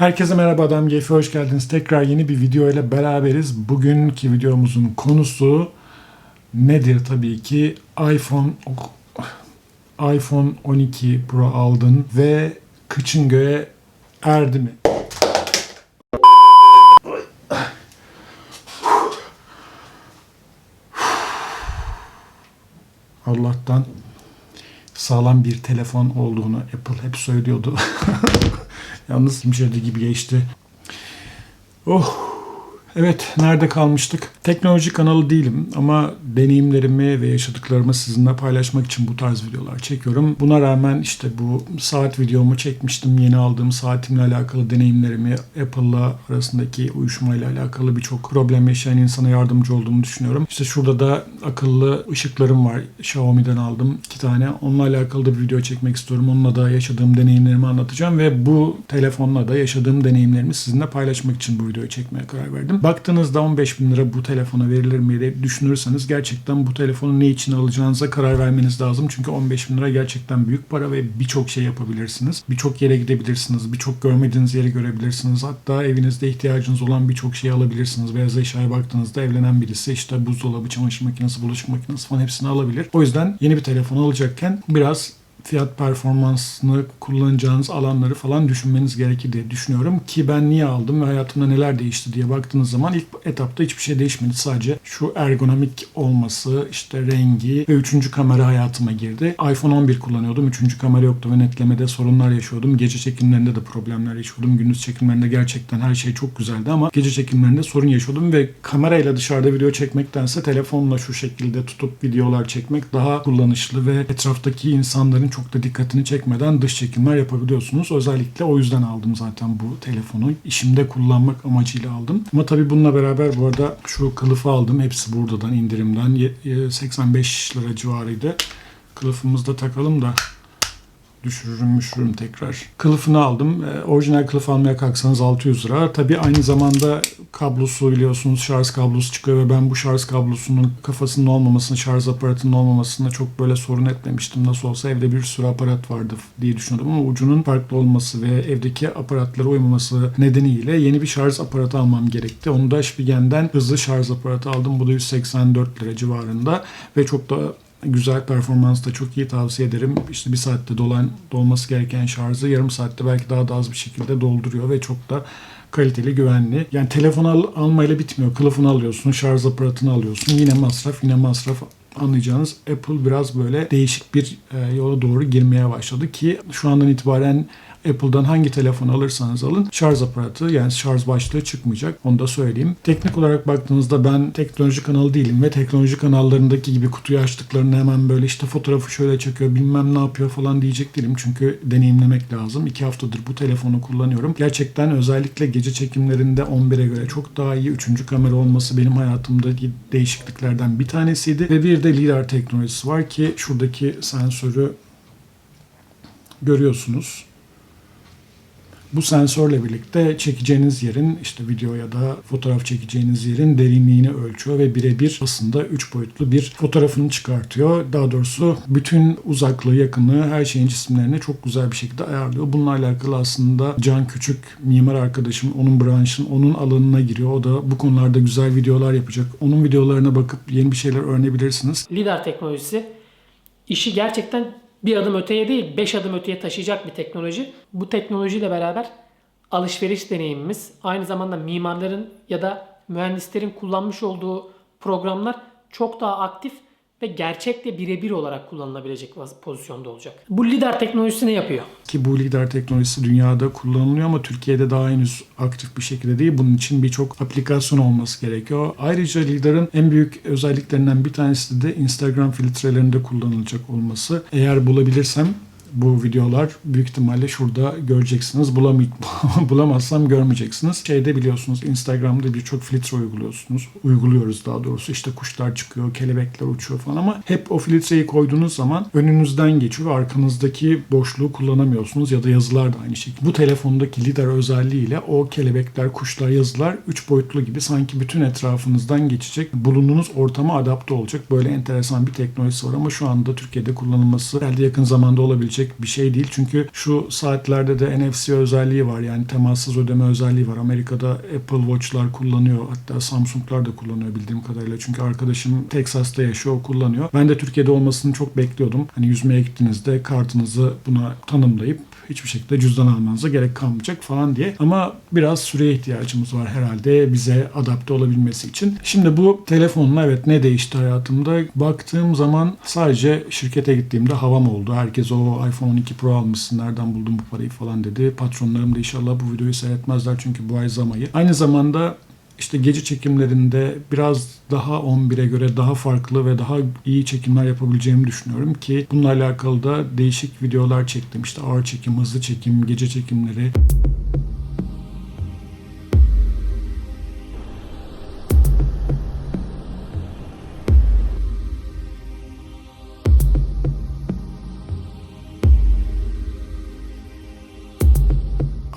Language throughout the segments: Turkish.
Herkese merhaba Adam Geyfe hoş geldiniz. Tekrar yeni bir video ile beraberiz. Bugünkü videomuzun konusu nedir tabii ki iPhone iPhone 12 Pro aldın ve kıçın göğe erdi mi? Allah'tan sağlam bir telefon olduğunu Apple hep söylüyordu. Yalnız şimşirdi gibi geçti. Oh. Evet, nerede kalmıştık? Teknoloji kanalı değilim ama deneyimlerimi ve yaşadıklarımı sizinle paylaşmak için bu tarz videolar çekiyorum. Buna rağmen işte bu saat videomu çekmiştim. Yeni aldığım saatimle alakalı deneyimlerimi, Apple'la arasındaki uyuşmayla alakalı birçok problem yaşayan insana yardımcı olduğumu düşünüyorum. İşte şurada da akıllı ışıklarım var. Xiaomi'den aldım iki tane. Onunla alakalı da bir video çekmek istiyorum. Onunla da yaşadığım deneyimlerimi anlatacağım ve bu telefonla da yaşadığım deneyimlerimi sizinle paylaşmak için bu videoyu çekmeye karar verdim. Baktığınızda 15 bin lira bu telefona verilir mi diye düşünürseniz gerçekten bu telefonu ne için alacağınıza karar vermeniz lazım. Çünkü 15 bin lira gerçekten büyük para ve birçok şey yapabilirsiniz. Birçok yere gidebilirsiniz. Birçok görmediğiniz yeri görebilirsiniz. Hatta evinizde ihtiyacınız olan birçok şeyi alabilirsiniz. Beyaz eşyaya baktığınızda evlenen birisi işte buzdolabı, çamaşır makinesi, bulaşık makinesi falan hepsini alabilir. O yüzden yeni bir telefon alacakken biraz fiyat performansını kullanacağınız alanları falan düşünmeniz gerekir diye düşünüyorum. Ki ben niye aldım ve hayatımda neler değişti diye baktığınız zaman ilk etapta hiçbir şey değişmedi. Sadece şu ergonomik olması, işte rengi ve üçüncü kamera hayatıma girdi. iPhone 11 kullanıyordum. Üçüncü kamera yoktu ve netlemede sorunlar yaşıyordum. Gece çekimlerinde de problemler yaşıyordum. Gündüz çekimlerinde gerçekten her şey çok güzeldi ama gece çekimlerinde sorun yaşıyordum ve kamerayla dışarıda video çekmektense telefonla şu şekilde tutup videolar çekmek daha kullanışlı ve etraftaki insanların çok da dikkatini çekmeden dış çekimler yapabiliyorsunuz. Özellikle o yüzden aldım zaten bu telefonu. İşimde kullanmak amacıyla aldım. Ama tabii bununla beraber bu arada şu kılıfı aldım. Hepsi buradan indirimden. Ye- ye- 85 lira civarıydı. Kılıfımızı da takalım da düşürürüm müşürürüm tekrar. Kılıfını aldım. E, orijinal kılıf almaya kalksanız 600 lira. Tabii aynı zamanda kablosu biliyorsunuz şarj kablosu çıkıyor ve ben bu şarj kablosunun kafasının olmamasını, şarj aparatının olmamasını çok böyle sorun etmemiştim. Nasıl olsa evde bir sürü aparat vardı diye düşünüyordum ama ucunun farklı olması ve evdeki aparatlara uymaması nedeniyle yeni bir şarj aparatı almam gerekti. Onu da Spigen'den hızlı şarj aparatı aldım. Bu da 184 lira civarında ve çok da güzel performans da çok iyi tavsiye ederim. İşte bir saatte dolan dolması gereken şarjı yarım saatte belki daha da az bir şekilde dolduruyor ve çok da kaliteli, güvenli. Yani telefon al, almayla bitmiyor. Kılıfını alıyorsun, şarj aparatını alıyorsun. Yine masraf, yine masraf anlayacağınız Apple biraz böyle değişik bir e, yola doğru girmeye başladı ki şu andan itibaren Apple'dan hangi telefon alırsanız alın şarj aparatı yani şarj başlığı çıkmayacak. Onu da söyleyeyim. Teknik olarak baktığınızda ben teknoloji kanalı değilim ve teknoloji kanallarındaki gibi kutuyu açtıklarında hemen böyle işte fotoğrafı şöyle çekiyor bilmem ne yapıyor falan diyecek değilim. Çünkü deneyimlemek lazım. İki haftadır bu telefonu kullanıyorum. Gerçekten özellikle gece çekimlerinde 11'e göre çok daha iyi. Üçüncü kamera olması benim hayatımdaki değişikliklerden bir tanesiydi. Ve bir de lidar teknolojisi var ki şuradaki sensörü görüyorsunuz. Bu sensörle birlikte çekeceğiniz yerin işte video ya da fotoğraf çekeceğiniz yerin derinliğini ölçüyor ve birebir aslında 3 boyutlu bir fotoğrafını çıkartıyor. Daha doğrusu bütün uzaklığı, yakınlığı, her şeyin cisimlerini çok güzel bir şekilde ayarlıyor. Bununla alakalı aslında Can Küçük mimar arkadaşım onun branşın, onun alanına giriyor. O da bu konularda güzel videolar yapacak. Onun videolarına bakıp yeni bir şeyler öğrenebilirsiniz. lidar teknolojisi işi gerçekten bir adım öteye değil, beş adım öteye taşıyacak bir teknoloji. Bu teknolojiyle beraber alışveriş deneyimimiz, aynı zamanda mimarların ya da mühendislerin kullanmış olduğu programlar çok daha aktif ve gerçekle birebir olarak kullanılabilecek pozisyonda olacak. Bu lidar teknolojisi ne yapıyor? Ki bu lidar teknolojisi dünyada kullanılıyor ama Türkiye'de daha henüz aktif bir şekilde değil. Bunun için birçok aplikasyon olması gerekiyor. Ayrıca lidarın en büyük özelliklerinden bir tanesi de Instagram filtrelerinde kullanılacak olması. Eğer bulabilirsem bu videolar büyük ihtimalle şurada göreceksiniz. Bulamay- Bulamazsam görmeyeceksiniz. Şeyde biliyorsunuz Instagram'da birçok filtre uyguluyorsunuz. Uyguluyoruz daha doğrusu. İşte kuşlar çıkıyor, kelebekler uçuyor falan ama hep o filtreyi koyduğunuz zaman önünüzden geçiyor ve arkanızdaki boşluğu kullanamıyorsunuz ya da yazılar da aynı şekilde. Bu telefondaki lidar özelliğiyle o kelebekler, kuşlar, yazılar 3 boyutlu gibi sanki bütün etrafınızdan geçecek. Bulunduğunuz ortama adapte olacak. Böyle enteresan bir teknolojisi var ama şu anda Türkiye'de kullanılması herhalde yakın zamanda olabilecek olabilecek bir şey değil. Çünkü şu saatlerde de NFC özelliği var. Yani temassız ödeme özelliği var. Amerika'da Apple Watch'lar kullanıyor. Hatta Samsung'lar da kullanıyor bildiğim kadarıyla. Çünkü arkadaşım Texas'ta yaşıyor, kullanıyor. Ben de Türkiye'de olmasını çok bekliyordum. Hani yüzmeye gittiğinizde kartınızı buna tanımlayıp hiçbir şekilde cüzdan almanıza gerek kalmayacak falan diye. Ama biraz süreye ihtiyacımız var herhalde bize adapte olabilmesi için. Şimdi bu telefonla evet ne değişti hayatımda? Baktığım zaman sadece şirkete gittiğimde havam oldu. Herkes o iPhone 12 Pro almışsın nereden buldun bu parayı falan dedi. Patronlarım da inşallah bu videoyu seyretmezler çünkü bu ay zamayı. Aynı zamanda işte gece çekimlerinde biraz daha 11'e göre daha farklı ve daha iyi çekimler yapabileceğimi düşünüyorum ki bununla alakalı da değişik videolar çektim. İşte ağır çekim, hızlı çekim, gece çekimleri.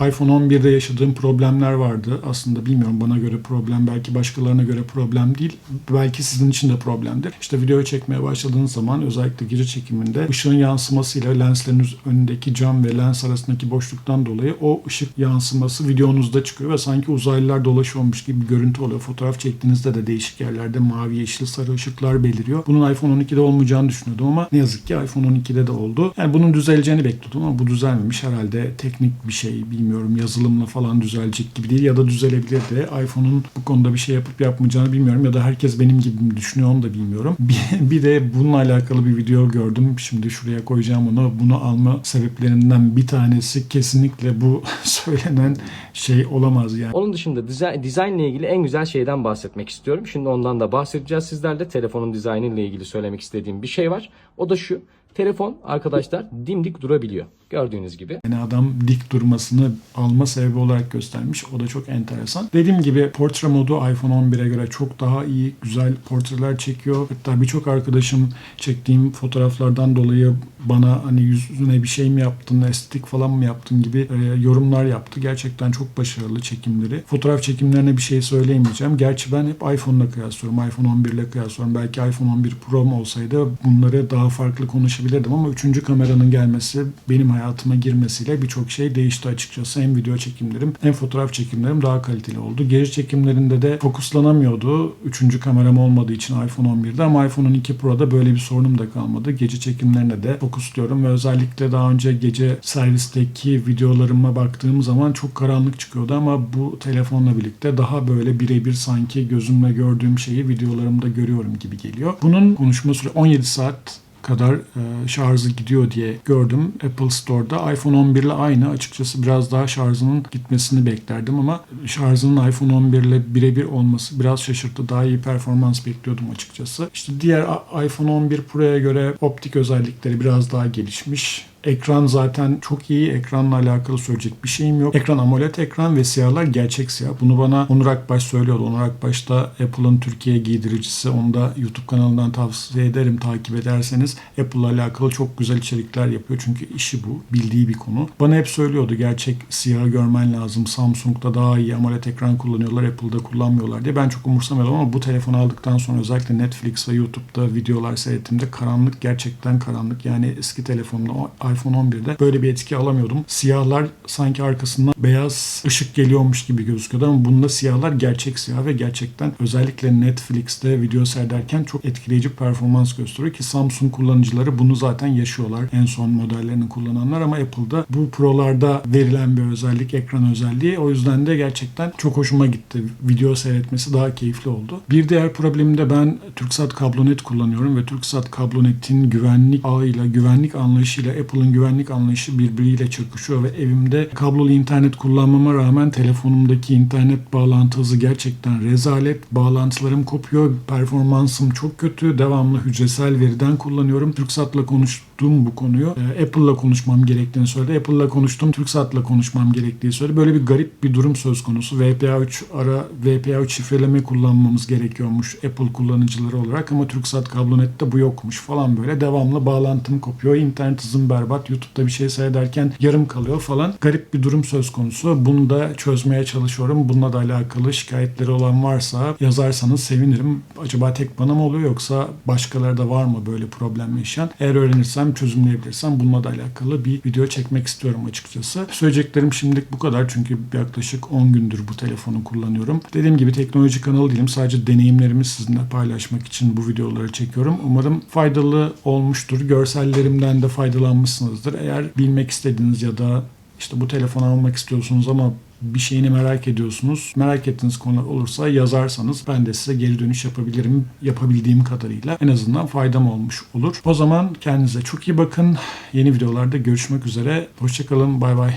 iPhone 11'de yaşadığım problemler vardı. Aslında bilmiyorum bana göre problem, belki başkalarına göre problem değil. Belki sizin için de problemdir. İşte video çekmeye başladığınız zaman özellikle gece çekiminde ışığın yansımasıyla lenslerin önündeki cam ve lens arasındaki boşluktan dolayı o ışık yansıması videonuzda çıkıyor ve sanki uzaylılar dolaşıyormuş gibi bir görüntü oluyor. Fotoğraf çektiğinizde de değişik yerlerde mavi, yeşil, sarı ışıklar beliriyor. Bunun iPhone 12'de olmayacağını düşünüyordum ama ne yazık ki iPhone 12'de de oldu. Yani bunun düzeleceğini bekliyordum ama bu düzelmemiş. Herhalde teknik bir şey bilmiyorum yazılımla falan düzelecek gibi değil ya da düzelebilir de iPhone'un bu konuda bir şey yapıp yapmayacağını bilmiyorum ya da herkes benim gibi mi düşünüyor onu da bilmiyorum. Bir, bir de bununla alakalı bir video gördüm. Şimdi şuraya koyacağım onu. Bunu alma sebeplerinden bir tanesi kesinlikle bu söylenen şey olamaz yani. Onun dışında dizayn, dizaynla ilgili en güzel şeyden bahsetmek istiyorum. Şimdi ondan da bahsedeceğiz sizlerle. Telefonun dizaynıyla ilgili söylemek istediğim bir şey var. O da şu. Telefon arkadaşlar dimdik durabiliyor. Gördüğünüz gibi. Yani adam dik durmasını alma sebebi olarak göstermiş. O da çok enteresan. Dediğim gibi portre modu iPhone 11'e göre çok daha iyi, güzel portreler çekiyor. Hatta birçok arkadaşım çektiğim fotoğraflardan dolayı bana hani yüzüne bir şey mi yaptın, estetik falan mı yaptın gibi e, yorumlar yaptı. Gerçekten çok başarılı çekimleri. Fotoğraf çekimlerine bir şey söyleyemeyeceğim. Gerçi ben hep iPhone'la kıyaslıyorum. iPhone 11 ile kıyaslıyorum. Belki iPhone 11 Pro olsaydı bunları daha farklı konuşabilirdim ama üçüncü kameranın gelmesi benim hayatıma girmesiyle birçok şey değişti açıkçası. Hem video çekimlerim hem fotoğraf çekimlerim daha kaliteli oldu. Geri çekimlerinde de fokuslanamıyordu. Üçüncü kameram olmadığı için iPhone 11'de ama iPhone 12 Pro'da böyle bir sorunum da kalmadı. Gece çekimlerine de fokusluyorum ve özellikle daha önce gece servisteki videolarıma baktığım zaman çok karanlık çıkıyordu ama bu telefonla birlikte daha böyle birebir sanki gözümle gördüğüm şeyi videolarımda görüyorum gibi geliyor. Bunun konuşma süre 17 saat kadar e, şarjı gidiyor diye gördüm Apple Store'da. iPhone 11 ile aynı. Açıkçası biraz daha şarjının gitmesini beklerdim ama şarjının iPhone 11 ile birebir olması biraz şaşırttı. Daha iyi performans bekliyordum açıkçası. İşte diğer iPhone 11 Pro'ya göre optik özellikleri biraz daha gelişmiş. Ekran zaten çok iyi. Ekranla alakalı söyleyecek bir şeyim yok. Ekran AMOLED ekran ve siyahlar gerçek siyah. Bunu bana Onur Akbaş söylüyordu. Onur Akbaş da Apple'ın Türkiye giydiricisi. Onu da YouTube kanalından tavsiye ederim takip ederseniz. Apple'la alakalı çok güzel içerikler yapıyor. Çünkü işi bu. Bildiği bir konu. Bana hep söylüyordu gerçek siyahı görmen lazım. Samsung'da daha iyi AMOLED ekran kullanıyorlar. Apple'da kullanmıyorlar diye. Ben çok umursamıyordum ama bu telefonu aldıktan sonra özellikle Netflix ve YouTube'da videolar seyrettiğimde karanlık gerçekten karanlık. Yani eski telefonla iPhone 11'de böyle bir etki alamıyordum. Siyahlar sanki arkasından beyaz ışık geliyormuş gibi gözüküyordu ama bunda siyahlar gerçek siyah ve gerçekten özellikle Netflix'te video seyrederken çok etkileyici performans gösteriyor ki Samsung kullanıcıları bunu zaten yaşıyorlar. En son modellerini kullananlar ama Apple'da bu Pro'larda verilen bir özellik, ekran özelliği. O yüzden de gerçekten çok hoşuma gitti. Video seyretmesi daha keyifli oldu. Bir diğer problemim de ben TürkSat Kablonet kullanıyorum ve TürkSat Kablonet'in güvenlik ağıyla, güvenlik anlayışıyla Apple'ın güvenlik anlayışı birbiriyle çakışıyor ve evimde kablolu internet kullanmama rağmen telefonumdaki internet bağlantı hızı gerçekten rezalet. Bağlantılarım kopuyor, performansım çok kötü. Devamlı hücresel veriden kullanıyorum. TürkSat'la konuştum bu konuyu. Ee, Apple'la konuşmam gerektiğini söyledi. Apple'la konuştum, TürkSat'la konuşmam gerektiği söyledi. Böyle bir garip bir durum söz konusu. VPA3 ara VPA3 şifreleme kullanmamız gerekiyormuş Apple kullanıcıları olarak ama TürkSat Kablonet'te bu yokmuş falan böyle. Devamlı bağlantım kopuyor. internet hızım berbat. YouTube'da bir şey seyrederken yarım kalıyor falan. Garip bir durum söz konusu. Bunu da çözmeye çalışıyorum. Bununla da alakalı şikayetleri olan varsa yazarsanız sevinirim. Acaba tek bana mı oluyor yoksa başkaları da var mı böyle problem yaşayan? Eğer öğrenirsem çözebilirsem, çözümleyebilirsem bununla da alakalı bir video çekmek istiyorum açıkçası. Söyleyeceklerim şimdilik bu kadar çünkü yaklaşık 10 gündür bu telefonu kullanıyorum. Dediğim gibi teknoloji kanalı değilim. Sadece deneyimlerimi sizinle paylaşmak için bu videoları çekiyorum. Umarım faydalı olmuştur. Görsellerimden de faydalanmışsınızdır. Eğer bilmek istediğiniz ya da işte bu telefonu almak istiyorsunuz ama bir şeyini merak ediyorsunuz. Merak ettiğiniz konular olursa yazarsanız ben de size geri dönüş yapabilirim. Yapabildiğim kadarıyla en azından faydam olmuş olur. O zaman kendinize çok iyi bakın. Yeni videolarda görüşmek üzere. Hoşçakalın. Bay bay.